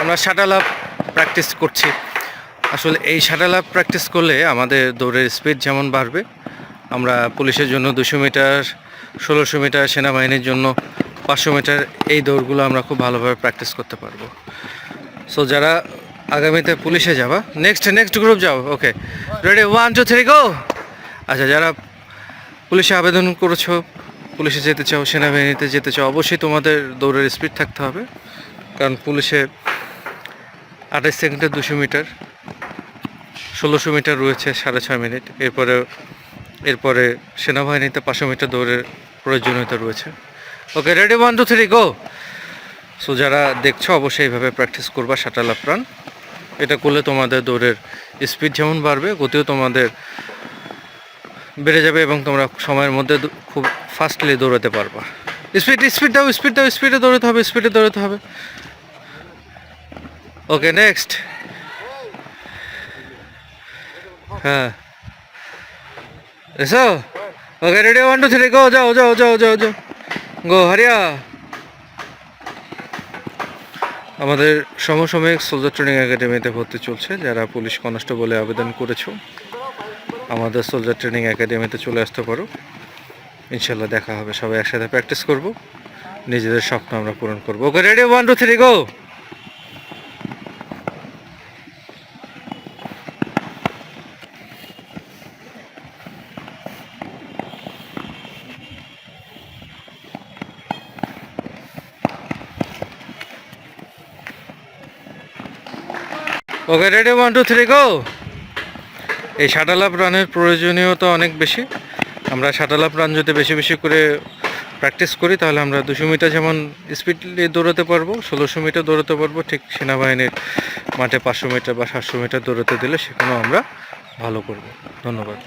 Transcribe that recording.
আমরা shuttle up practice করছি। আসলে এই শাটাল আপ প্র্যাকটিস করলে আমাদের দৌড়ের স্পিড যেমন বাড়বে, আমরা পুলিশের জন্য দুশো মিটার, ষোলোশো মিটার, সেনাবাহিনীর জন্য পাঁচশো মিটার এই দৌড়গুলো আমরা খুব ভালোভাবে প্র্যাকটিস করতে পারব। সো যারা আগামীতে পুলিশে যাবা নেক্সট নেক্সট গ্রুপ যাও okay ready one two three go আচ্ছা যারা পুলিশে আবেদন করেছ, পুলিশে যেতে চাও, সেনাবাহিনীতে যেতে চাও, অবশ্যই তোমাদের দৌড়ের স্পিড থাকতে হবে। কারণ পুলিশে আঠাশ সেকেন্ডে দুশো মিটার, ষোলোশো মিটার রয়েছে সাড়ে ছয় মিনিট। এরপরে এরপরে সেনাবাহিনীতে পাঁচশো মিটার দৌড়ের প্রয়োজনীয়তা রয়েছে। Okay, ready one two three go so যারা দেখছ, অবশ্যই এইভাবে প্র্যাকটিস করবা শাটাল আপ রান এটা করলে তোমাদের দৌড়ের স্পিড যেমন বাড়বে, গতিও তোমাদের বেড়ে যাবে এবং তোমরা সময়ের মধ্যে খুব ফাস্টলি দৌড়াতে পারবা। স্পিড স্পিড দাও স্পিড দাও স্পিডে দৌড়াতে হবে স্পিডে দৌড়াতে হবে। ওকে নেক্সট হ্যাঁ এসো okay ready one two three go যাও যাও যাও যাও যাও গো হারিয়া আমাদের সমসাময়িক সোলজার ট্রেনিং একাডেমিতে ভর্তি চলছে। যারা পুলিশ কনস্টেবলে আবেদন করেছ, আমাদের সোলজার ট্রেনিং একাডেমিতে চলে আসতে পারো। ইনশাল্লাহ দেখা হবে। সবাই একসাথে প্র্যাকটিস করব। নিজেদের স্বপ্ন আমরা পূরণ করব। Okay ready one two three go okay ready one two three go এই শাটাল আপ রানের প্রয়োজনীয়তা অনেক বেশি। আমরা শাটাল আপ রান যদি বেশি বেশি করে প্র্যাকটিস করি, তাহলে আমরা দুশো মিটার যেমন স্পিডলি দৌড়াতে পারব, ষোলোশো মিটার দৌড়াতে পারব, ঠিক সেনাবাহিনীর মাঠে পাঁচশো মিটার বা সাতশো মিটার দৌড়াতে দিলে সেখানেও আমরা ভালো করব। ধন্যবাদ।